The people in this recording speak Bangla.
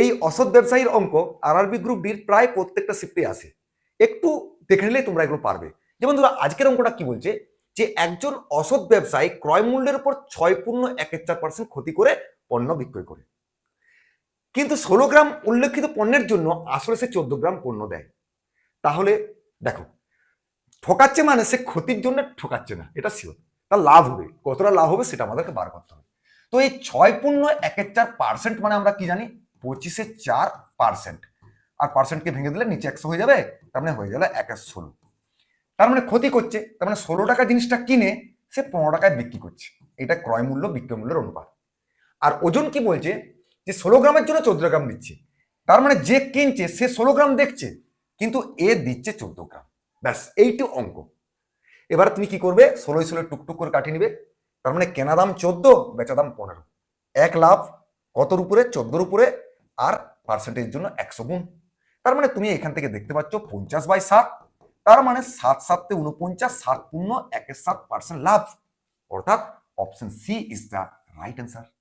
এই অসৎ ব্যবসায়ীর অঙ্ক আরআরবি গ্রুপ ডির প্রায় প্রত্যেকটা শিফটে আসে একটু দেখে নিলেই তোমরা এগুলো পারবে। যেমন ধরো, আজকের অঙ্কটা কি বলছে? যে একজন অসৎ ব্যবসায়ী ক্রয় মূল্যের উপর ছয় পূর্ণ এক এক চার পার্সেন্ট ক্ষতি করে পণ্য বিক্রয় করে। কিন্তু ষোলো গ্রাম উল্লেখিত পণ্যের জন্য আসলে সে চোদ্দ গ্রাম পণ্য দেয়। তাহলে দেখো, ঠকাচ্ছে মানে সে ক্ষতির জন্য ঠকাচ্ছে না, এটা শিওর তার লাভ হবে, কতটা লাভ হবে সেটা আমাদেরকে বার করতে হবে। তো এই ছয় পূর্ণ একের চার পার্সেন্ট মানে আমরা কি জানি? পঁচিশে চার পার্সেন্ট আর পার্সেন্টকে ভেঙে দিলে নিচে একশো হয়ে যাবে, তার মানে হয়ে গেল এক ষোলো। তার মানে ক্ষতি করছে, তার মানে ষোলো টাকা জিনিসটা কিনে সে পনেরো টাকায় বিক্রি করছে। এটা ক্রয় মূল্য, বিক্রয় মূল্যের অনুপাত। আর ওজন কি বলছে? যে ষোলো গ্রামের জন্য চোদ্দ গ্রাম দিচ্ছে। তার মানে যে কিনছে, সে ষোলো গ্রাম দেখছে, কিন্তু এ দিচ্ছে চোদ্দ গ্রাম। ব্যাস, এইটু অঙ্ক। এবার তুমি কি করবে? ষোলোই ষোলো টুকটুক করে কাটিয়ে নিবে। তার মানে কেনা দাম চোদ্দ, বেচা দাম পনেরো। এক লাভ কতর উপরে? চোদ্দোর উপরে। আর পার্সেন্টের জন্য একশো গুণ। তার মানে তুমি এখান থেকে দেখতে পাচ্ছ পঞ্চাশ বাই সাত। তার মানে সাত সাতে উনপঞ্চাশ সাত পূর্ণ, একের সাত পার্সেন্ট লাভ। অর্থাৎ option C is the right answer